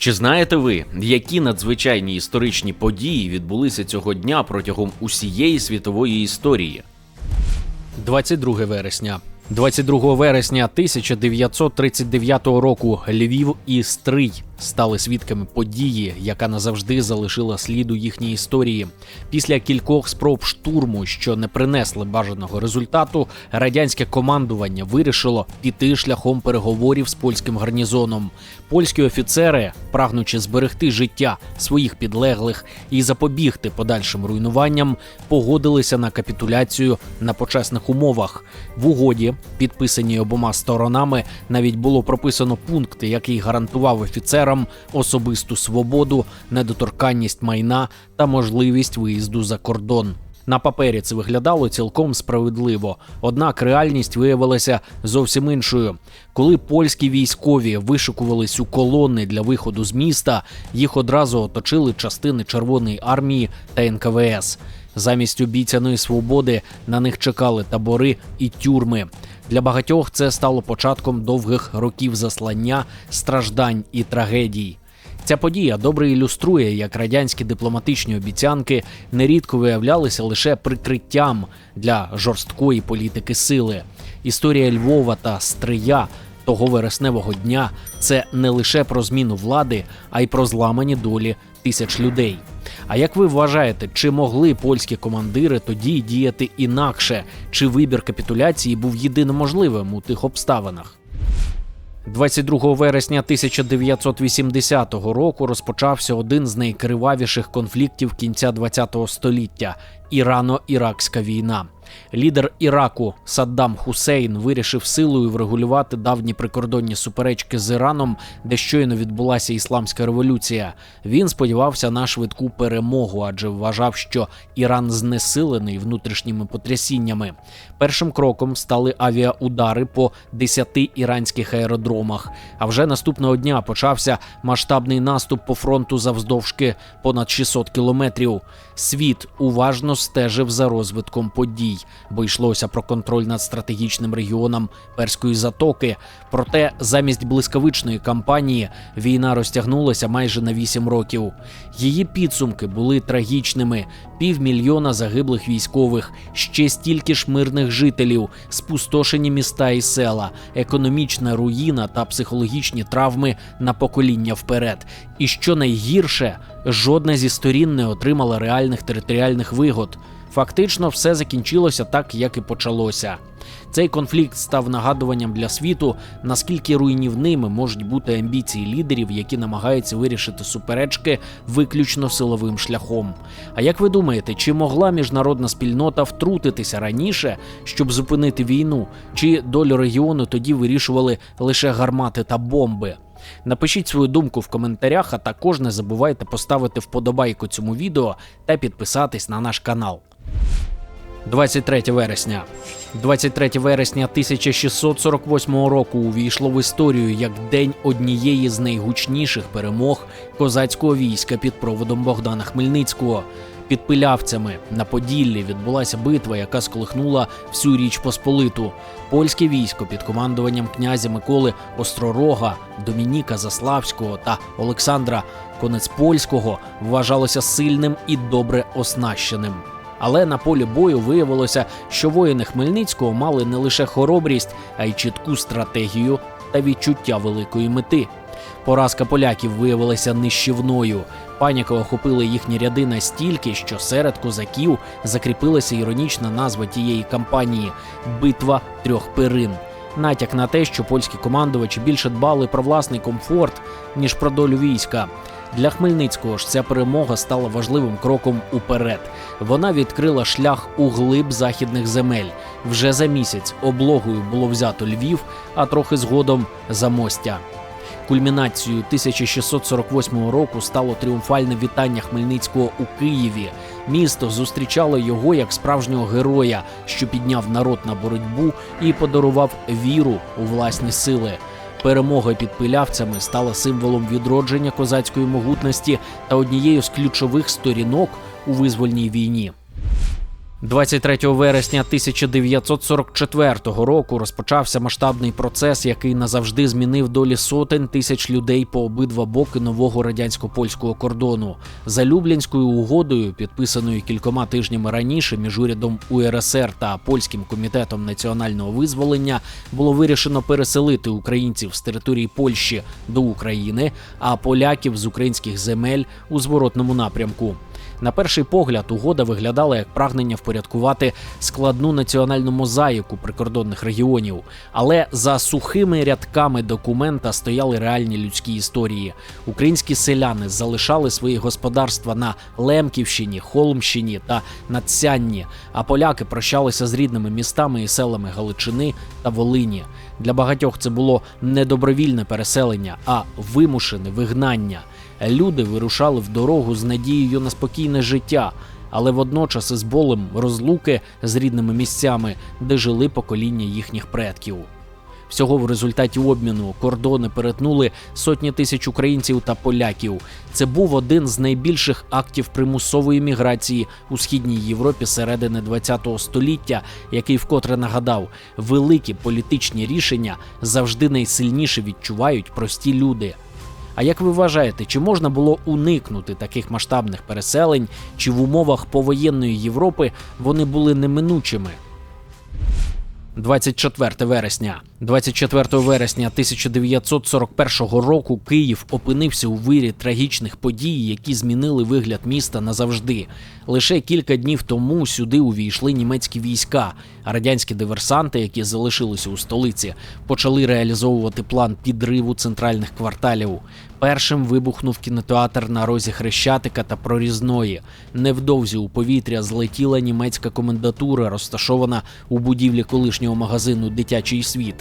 Чи знаєте ви, які надзвичайні історичні події відбулися цього дня протягом усієї світової історії? 22 вересня. 22 вересня 1939 року Львів і Стрий стали свідками події, яка назавжди залишила слід у їхній історії. Після кількох спроб штурму, що не принесли бажаного результату, радянське командування вирішило піти шляхом переговорів з польським гарнізоном. Польські офіцери, прагнучи зберегти життя своїх підлеглих і запобігти подальшим руйнуванням, погодилися на капітуляцію на почесних умовах. В угоді, підписаній обома сторонами, навіть було прописано пункт, який гарантував офіцерам особисту свободу, недоторканність майна та можливість виїзду за кордон. На папері це виглядало цілком справедливо, однак реальність виявилася зовсім іншою. Коли польські військові вишикувались у колони для виходу з міста, їх одразу оточили частини Червоної армії та НКВС. Замість обіцяної свободи на них чекали табори і тюрми. Для багатьох це стало початком довгих років заслання, страждань і трагедій. Ця подія добре ілюструє, як радянські дипломатичні обіцянки нерідко виявлялися лише прикриттям для жорсткої політики сили. Історія Львова та Стрия того вересневого дня це не лише про зміну влади, а й про зламані долі тисяч людей. А як ви вважаєте, чи могли польські командири тоді діяти інакше? Чи вибір капітуляції був єдино можливим у тих обставинах? 22 вересня 1980 року розпочався один з найкривавіших конфліктів кінця ХХ століття Ірано-Іракська війна. Лідер Іраку Саддам Хусейн вирішив силою врегулювати давні прикордонні суперечки з Іраном, де щойно відбулася ісламська революція. Він сподівався на швидку перемогу, адже вважав, що Іран знесилений внутрішніми потрясіннями. Першим кроком стали авіаудари по 10 іранських аеродромах. А вже наступного дня почався масштабний наступ по фронту завздовжки понад 600 кілометрів. Світ уважно стежив за розвитком подій, бо йшлося про контроль над стратегічним регіоном Перської затоки. Проте замість блискавичної кампанії війна розтягнулася майже на 8 років. Її підсумки були трагічними: півмільйона загиблих військових, ще стільки ж мирних жителів, спустошені міста і села, економічна руїна та психологічні травми на покоління вперед. І що найгірше, жодна зі сторін не отримала реальних територіальних вигод. Фактично, все закінчилося так, як і почалося. Цей конфлікт став нагадуванням для світу, наскільки руйнівними можуть бути амбіції лідерів, які намагаються вирішити суперечки виключно силовим шляхом. А як ви думаєте, чи могла міжнародна спільнота втрутитися раніше, щоб зупинити війну, чи долю регіону тоді вирішували лише гармати та бомби? Напишіть свою думку в коментарях, а також не забувайте поставити вподобайку цьому відео та підписатись на наш канал. 23 вересня. 23 вересня 1648 року увійшло в історію як день однієї з найгучніших перемог козацького війська під проводом Богдана Хмельницького. Під пилявцями на Поділлі відбулася битва, яка сколихнула всю річ Посполиту. Польське військо під командуванням князя Миколи Остророга, Домініка Заславського та Олександра Конецпольського вважалося сильним і добре оснащеним. Але на полі бою виявилося, що воїни Хмельницького мали не лише хоробрість, а й чітку стратегію та відчуття великої мети. Поразка поляків виявилася нищівною. Паніка охопила їхні ряди настільки, що серед козаків закріпилася іронічна назва тієї кампанії Битва трьох перин. Натяк на те, що польські командувачі більше дбали про власний комфорт, ніж про долю війська. Для Хмельницького ж ця перемога стала важливим кроком уперед. Вона відкрила шлях у глиб західних земель. Вже за місяць облогою було взято Львів, а трохи згодом Замостя. Кульмінацією 1648 року стало тріумфальне вітання Хмельницького у Києві. Місто зустрічало його як справжнього героя, що підняв народ на боротьбу і подарував віру у власні сили. Перемога під пилявцями стала символом відродження козацької могутності та однією з ключових сторінок у визвольній війні. 23 вересня 1944 року розпочався масштабний процес, який назавжди змінив долі сотень тисяч людей по обидва боки нового радянсько-польського кордону. За Люблінською угодою, підписаною кількома тижнями раніше між урядом УРСР та польським комітетом національного визволення, було вирішено переселити українців з території Польщі до України, а поляків з українських земель у зворотному напрямку. На перший погляд, угода виглядала як прагнення впорядкувати складну національну мозаїку прикордонних регіонів. Але за сухими рядками документа стояли реальні людські історії. Українські селяни залишали свої господарства на Лемківщині, Холмщині та Надсянні, а поляки прощалися з рідними містами і селами Галичини та Волині. Для багатьох це було не добровільне переселення, а вимушене вигнання. Люди вирушали в дорогу з надією на спокійне життя, але водночас із болем розлуки з рідними місцями, де жили покоління їхніх предків. Всього в результаті обміну кордони перетнули сотні тисяч українців та поляків. Це був один з найбільших актів примусової міграції у східній Європі середини ХХ століття, який вкотре нагадав, великі політичні рішення завжди найсильніше відчувають прості люди. А як ви вважаєте, чи можна було уникнути таких масштабних переселень, чи в умовах повоєнної Європи вони були неминучими? 24 вересня. 24 вересня 1941 року Київ опинився у вирі трагічних подій, які змінили вигляд міста назавжди. Лише кілька днів тому сюди увійшли німецькі війська, а радянські диверсанти, які залишилися у столиці, почали реалізовувати план підриву центральних кварталів. Першим вибухнув кінотеатр на розі Хрещатика та Прорізної. Невдовзі у повітря злетіла німецька комендатура, розташована у будівлі колишнього магазину Дитячий світ.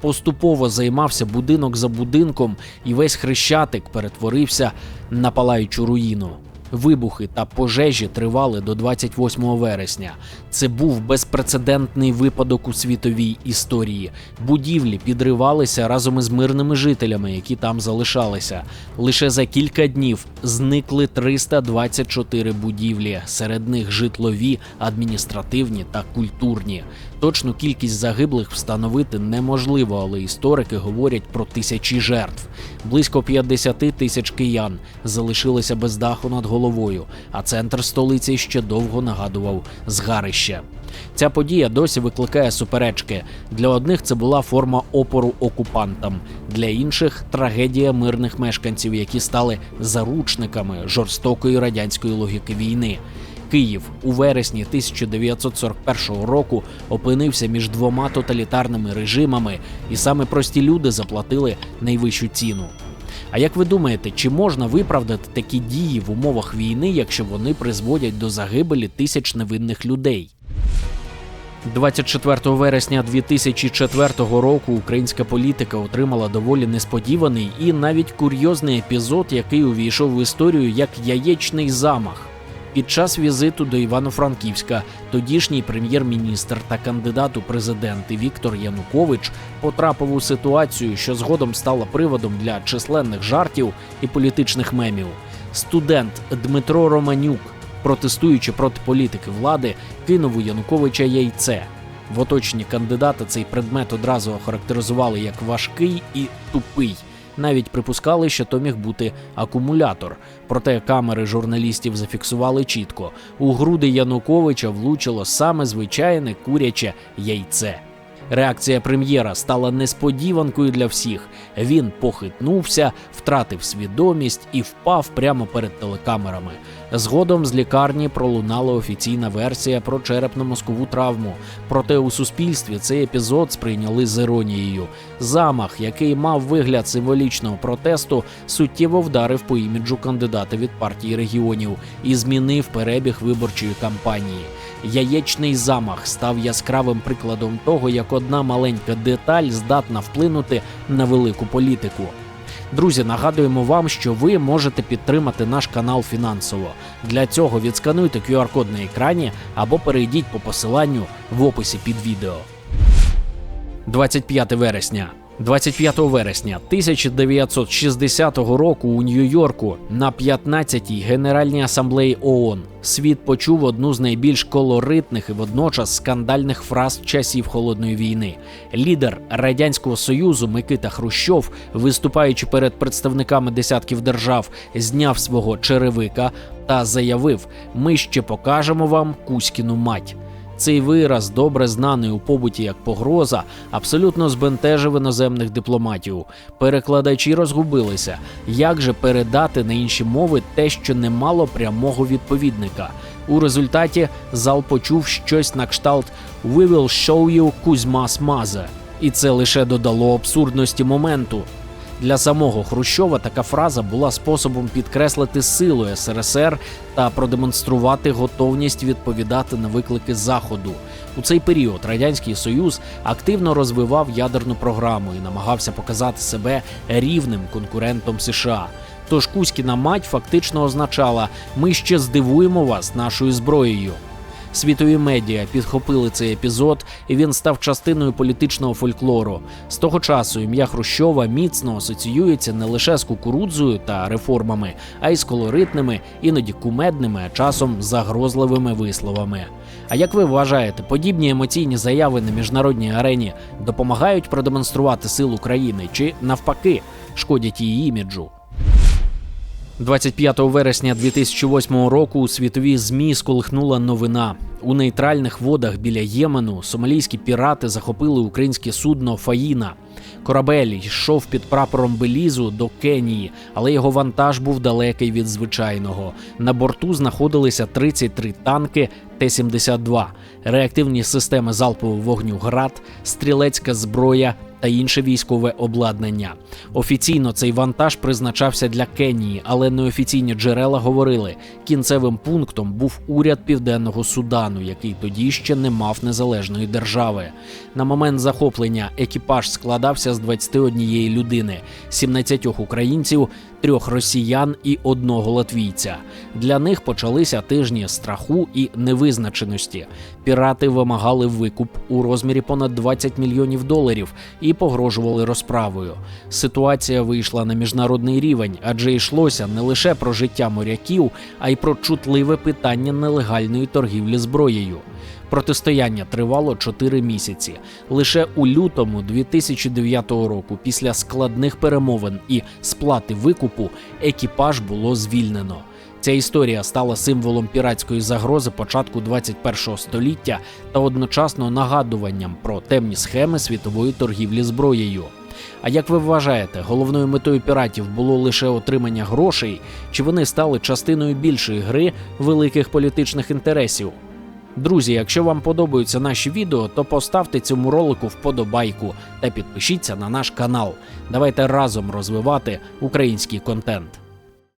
Поступово займався будинок за будинком, і весь хрещатик перетворився на палаючу руїну. Вибухи та пожежі тривали до 28 вересня. Це був безпрецедентний випадок у світовій історії. Будівлі підривалися разом із мирними жителями, які там залишалися. Лише за кілька днів зникли 324 будівлі, серед них житлові, адміністративні та культурні. Точну кількість загиблих встановити неможливо, але історики говорять про тисячі жертв. Близько 50 тисяч киян залишилися без даху над головою, а центр столиці ще довго нагадував згарище. Ця подія досі викликає суперечки. Для одних це була форма опору окупантам, для інших трагедія мирних мешканців, які стали заручниками жорстокої радянської логіки війни. Київ у вересні 1941 року опинився між двома тоталітарними режимами, і саме прості люди заплатили найвищу ціну. А як ви думаєте, чи можна виправдати такі дії в умовах війни, якщо вони призводять до загибелі тисяч невинних людей? 24 вересня 2004 року українська політика отримала доволі несподіваний і навіть курйозний епізод, який увійшов в історію як яєчний замах. Під час візиту до Івано-Франківська тодішній прем'єр-міністр та кандидат у президенти Віктор Янукович потрапив у ситуацію, що згодом стала приводом для численних жартів і політичних мемів. Студент Дмитро Романюк, протестуючи проти політики влади, кинув у Януковича яйце. В оточенні кандидата цей предмет одразу охарактеризували як важкий і тупий. Навіть припускали, що то міг бути акумулятор. Проте камери журналістів зафіксували чітко: у груди Януковича влучило саме звичайне куряче яйце. Реакція прем'єра стала несподіванкою для всіх. Він похитнувся, втратив свідомість і впав прямо перед телекамерами. Згодом з лікарні пролунала офіційна версія про черепно-мозкову травму. Проте у суспільстві цей епізод сприйняли з іронією. Замах, який мав вигляд символічного протесту, суттєво вдарив по іміджу кандидата від партії регіонів і змінив перебіг виборчої кампанії. Яєчний замах став яскравим прикладом того, як одна маленька деталь здатна вплинути на велику політику. Друзі, нагадуємо вам, що ви можете підтримати наш канал фінансово. Для цього відскануйте QR-код на екрані або перейдіть по посиланню в описі під відео. 25 вересня. 25 вересня 1960 року у Нью-Йорку на 15-й Генеральній асамблеї ООН світ почув одну з найбільш колоритних і водночас скандальних фраз часів холодної війни. Лідер радянського союзу Микита Хрущов, виступаючи перед представниками десятків держав, зняв свого черевика та заявив: Ми ще покажемо вам Кузькіну мать. Цей вираз, добре знаний у побуті як погроза, абсолютно збентежив іноземних дипломатів. Перекладачі розгубилися. Як же передати на інші мови те, що не мало прямого відповідника? У результаті зал почув щось на кшталт «We will show you Кузьма Смаза». І це лише додало абсурдності моменту. Для самого Хрущова така фраза була способом підкреслити силу СРСР та продемонструвати готовність відповідати на виклики Заходу. У цей період Радянський Союз активно розвивав ядерну програму і намагався показати себе рівним конкурентом США. Тож Кузькіна мать фактично означала: ми ще здивуємо вас нашою зброєю. Світові медіа підхопили цей епізод, і він став частиною політичного фольклору. З того часу ім'я Хрущова міцно асоціюється не лише з кукурудзою та реформами, а й з колоритними, іноді кумедними, а часом загрозливими висловами. А як ви вважаєте, подібні емоційні заяви на міжнародній арені допомагають продемонструвати силу країни чи навпаки шкодять її іміджу? 25 вересня 2008 року у світові змі сколихнула новина. У нейтральних водах біля Ємену сомалійські пірати захопили українське судно Фаїна. Корабель йшов під прапором Белізу до Кенії, але його вантаж був далекий від звичайного. На борту знаходилися 33 танки Т-72, реактивні системи залпового вогню ГРАД, стрілецька зброя та інше військове обладнання. Офіційно цей вантаж призначався для Кенії, але неофіційні джерела говорили, кінцевим пунктом був уряд Південного Судану, який тоді ще не мав незалежної держави. На момент захоплення екіпаж складався з 21 людини, 17 українців, трьох росіян і одного латвійця. Для них почалися тижні страху і невизначеності. Пірати вимагали викуп у розмірі понад 20 мільйонів доларів і погрожували розправою. Ситуація вийшла на міжнародний рівень, адже йшлося не лише про життя моряків, а й про чутливе питання нелегальної торгівлі зброєю. Протистояння тривало 4 місяці. Лише у лютому 2009 року, після складних перемовин і сплати викупу, екіпаж було звільнено. Ця історія стала символом піратської загрози початку 21 століття та одночасно нагадуванням про темні схеми світової торгівлі зброєю. А як ви вважаєте, головною метою піратів було лише отримання грошей, чи вони стали частиною більшої гри великих політичних інтересів? Друзі, якщо вам подобаються наші відео, то поставте цьому ролику вподобайку та підпишіться на наш канал. Давайте разом розвивати український контент.